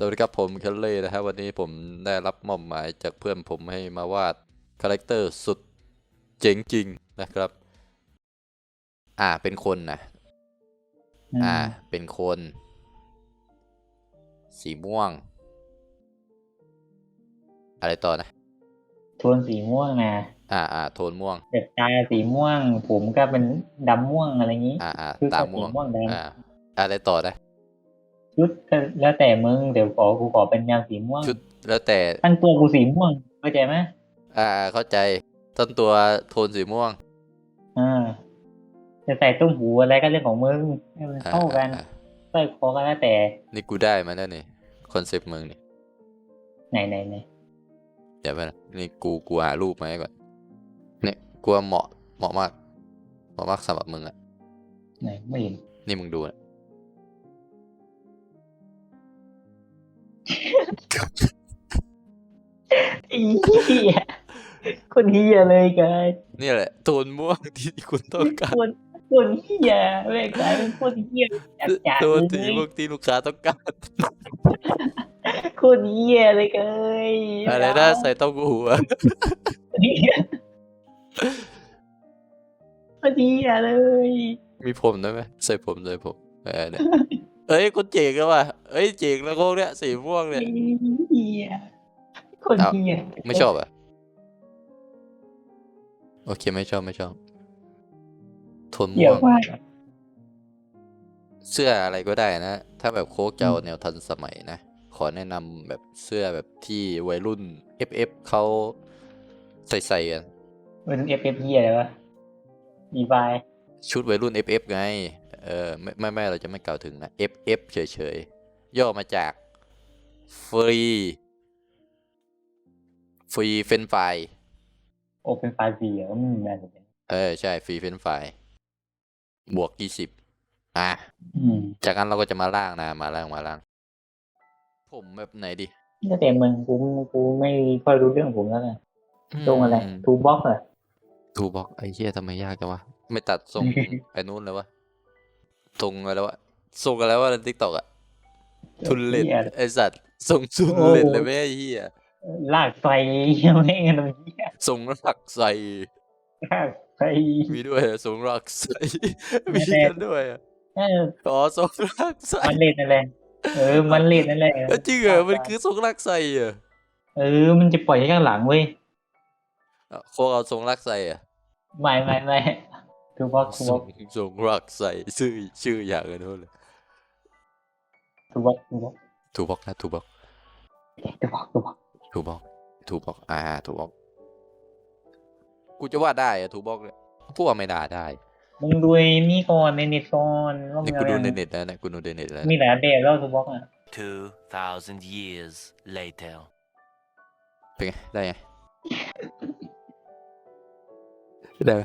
สวัสดีครับผมเคลลี่นะครับวันนี้ผมได้รับมอบหมายจากเพื่อนผมให้มาวาดคาแรคเตอร์สุดเจ๋งจริงนะครับ อ่าเป็นคนนะอ่า เป็นคน สีม่วง อะไรต่อนะ โทนสีม่วงนะอ่าอ่าโทนม่วงแบบตาสีม่วง ผมก็เป็นดำม่วงอะไรอย่างนี้ อ่าอ่าคือตาก็ม่วงสีม่วงแดงอ่าอะไรต่อนะ ชุดก็แล้วแต่มึงเดี๋ยวขอกูขอเป็นแนวสีม่วงชุดแล้วแต่ตั้งตัวกูสีม่วงเข้าใจไหมอ่า เข้าใจต้นตัวโทนสีม่วงอ่าจะใส่ตุ้มหูอะไรก็เรื่องของมึงให้มันอ่าเข้ากันอ่าสร้อยคอก็แล้วแต่ นี่กูได้มาแล้วนี่คอนเซปต์มึงนี่ไหนไหนไหนเดี๋ยวไปนะนี่กูกูหารูปมาให้ก่อนเนี่ยกูว่าเหมาะเหมาะมากเหมาะมากสำหรับมึงอะไหนไม่เห็นนี่มึงดูนะ อ้เหี้ยคนเหี้ยเลยกายนี่แหละโทนม่วงที่คุณต้องการคนคนเหี้ยแม่งกลายเป็นคนเหี้ยจัดจัดโทนเลสียม่วงที่ลูกค้าต้องการคนเหี้ยเลยกายอะไรนะใส่เต้าหู้อะเหี้ยคนเหี้ยเลย มีผมด้วยไหมใส่ผมใส่ผมเออเนี่ย เอ้ยคนเจ๋งแล้วว่ะเอ้ยเจ๋งแล้วพวกเนี้ยสีม่วงเนี่ยเหี้ยคนเอ้าเหี้ยไม่ชอบอะโอเคไม่ชอบไม่ชอบโทนเหี้ม่ยวงมากเสื้ออะไรก็ได้นะ ถ้าแบบโค้กจะเอาแนวทันสมัยนะ ขอแนะนำแบบเสื้อแบบที่วัยรุ่น FF เขาใส่ใส่กัน เป็นเอฟเอฟเหี้ยอะไรวะมีไฟชุดวัยรุ่น FF ไง เออไม่ไม่ไม่เราจะไม่กล่าวถึงนะ FF เฉยๆ ย่อมาจากฟรีฟรีเฟนไฟโอเป็นไฟสีเหรออืมน่าสนใจเออ ใช่ฟรีเฟนไฟบวกยี่สิบอะ อืมจากนั้นเราก็จะมาล่างนะ มาล่างมาล่าง ผมแบบไหนดีแล้วแต่มึงกูกูไม่ค่อยรู้เรื่องผมแล้วไงตรงอะไรทูบ็อกเหรอทูบอกไอ้เหี้ยทำไมยากจังวะ ไม่ตัดทรงไอ้นู้นเลยวะ ทรงอะไรวะทรงอะไรวะในทิกตอกอะทุนเล็ดหี้ยไอสัตว์ทรงทุนเล็ดเลยไหมไอ้เหี้ยลากไฟเหี้ยไม่กันเลยเหี้ยทรงรักใส่ลากไฟมีด้วยเหรอทรงรักใส่ไม่มีแน่กันด้วยอะเอออ๋อทรงรักใส่มันเล่นนั่นแหละเออมันเล่นนั่นแหละเอ้ยจริงเหรอมันคือทรงรักใส่เหรอเออ มันจะปล่อยให้ข้างหลังเว้ยอะโคกเอาทรงรักใส่อะไม่ไม่ไม่ ทูบ็อกทูทรบ็องกทรงรักใส่ชื่อชื่ออย่างกันนู้นเลยทูบ็อกทูบ็อกถูกบอกนะถูกบอกทูบ็อกทูบ็อกถูกบอกถูกบอกอ่าถูกบอกกูจะว่าได้อะถูกบอกเลยพวกไม่ได้ได้มึงดูไอ้นี่ก่อนในเน็ตก่อนว่านี่มึงกูดูอะไรในเน็ตแล้วนะกูดูในเน็ตแล้วมีนะหลายแบบแล้วทูบ็อกอะ2,000 years later. เป็นไงได้ไงได้ไหม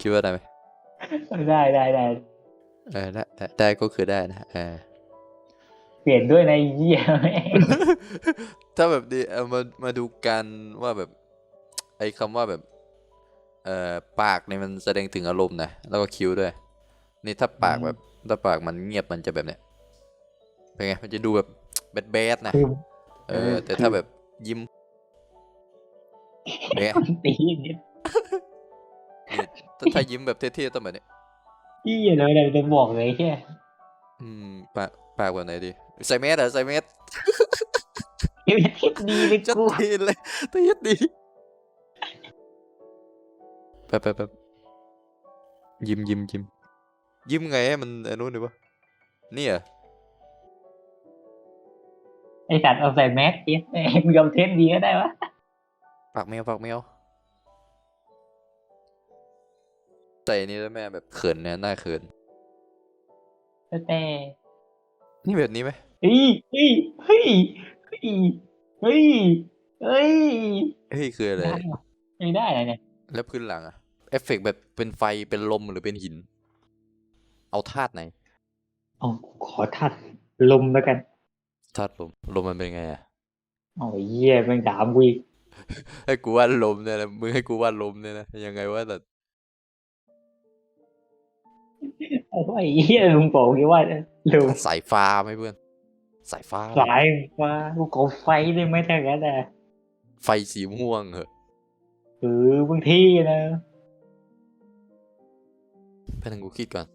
คิดว่าได้ไหมได้ได้ได้เออได้ได้ได้ก็คือได้นะเออเปลี่ยนด้วยในเยี่ยแม่งถ้าแบบดีเอามามาดูกันว่าแบบ ไอ้คำว่าแบบ เอ่อปากเนี่ยมันแสดงถึงอารมณ์นะแล้วก็คิ้วด้วย นี่ถ้าปากแบบถ้าปากมันเงียบมันจะแบบเนี้ยเป็นไงมันจะดูแบบแบดแบดๆนะคือเออ แต่ถ้าแบบยิ้มเป็นไงมันตีนิด ถ้าถ้ายิ้มแบบเท่ๆต้องแบบนี้ที่เลยเลยจะบอกเลยแค่อืมปากปากแบบไหนดีใส่แมสเหรอใส่แมสเดี๋ยวจะทิดดีเลยจัดกูทีเลยเทีดดีแป๊บแป๊บแป๊บยิ้มยิ้มยิ้มยิ้มไงให้มันอันนู้นดีวะนี่เหรอไอสัตว์เอาใส่แมสเทียบมึงยอมเทสดีก็ได้วะปากแมวปากแมว ใส่อันนี่แล้วแม่แบบเขินเนี่ยหน้าเขินแล้วแต่นี่แบบนี้ไหมเฮ้ยเฮ้ยเฮ้ยเฮ้ยเฮ้ยเฮ้ยเฮ้ยคืออะไรได้วะไม่ได้นะเนี่ยแล้วพื้นหลังอะเอฟเฟกต์แบบเป็นไฟเป็นลมหรือเป็นหิน เอาธาตุไหนเอาขอทัดลมแล้วกันธาตุลมลมมันเป็นไงอะโอ้ยเยี่ยแม่งด่ากูอีกให้กูว่าดลมเนี่ยนะมึงให้กูว่าดลมเนี่ยนะยังไงวะแต่ ไอ้อ้ยเฮียลุงบอกงี้ว่าลุงสายฟ้าไหมเพื่อน สายฟ้า สายฟ้ากูขอไฟได้ไหมถ้างั้นอะไฟสีม่วงเหอะเออบางทีนะเพื่อนกูคิดก่อน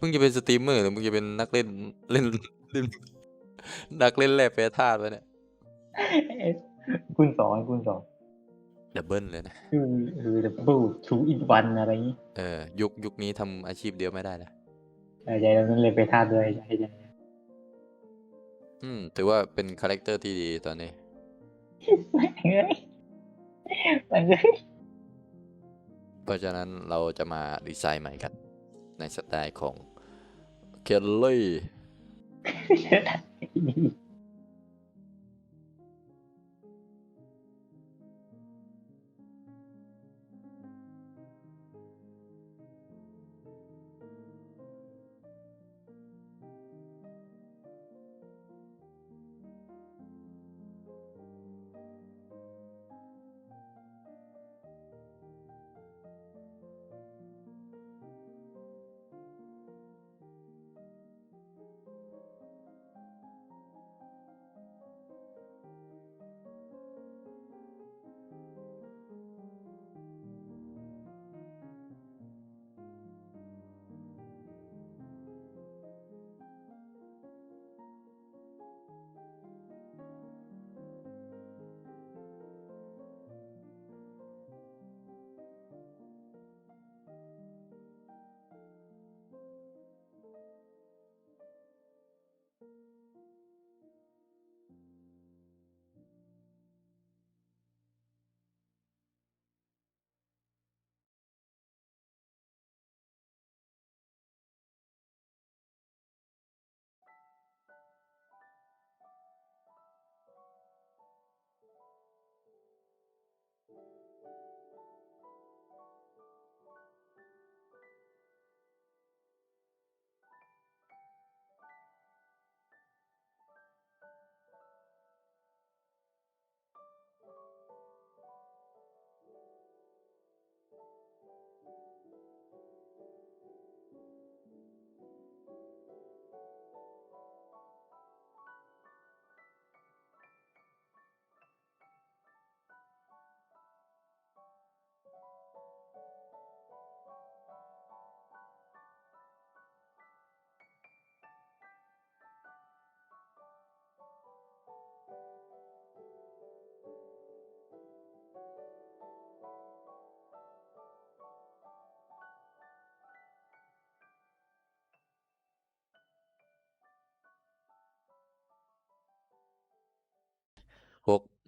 มึงจะเป็นสตรีมเมอร์หรือมึงจะเป็นนักเล่นเล่นเล่นนักเล่นแร่แปรธาตุวะเนี่ย คุณสอนคุณสอน ดับเบิลเลยนะคือเออดับเบิลทูอินวันอะไรอย่างนี้เออยุคยุคนี้ทำอาชีพเดียวไม่ได้นะใช่ใช่แล้วนั่นเลยไปท่าด้วยใช่ใช่อืมถือว่าเป็นคาแรคเตอร์ที่ดีตอนนี้เฮ้ยมันเลยเพราะฉะนั้นเราจะมาดีไซน์ใหม่กัน ในสไตล์ของเคลลี่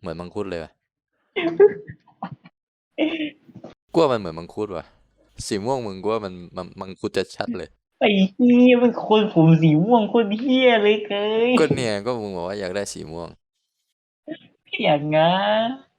เหมือนมังคุดเลยว่ะกลัวมันเหมือนมังคุดว่ะ สีม่วงมึงกลัวมันมันมังคุดจะชัดเลย ไอ้เฮียเป็นคนผมสีม่วงคนเฮียเลยเคยก็เนี่ยก็มึงบอกว่าอยากได้สีม่วง อย่างงั้น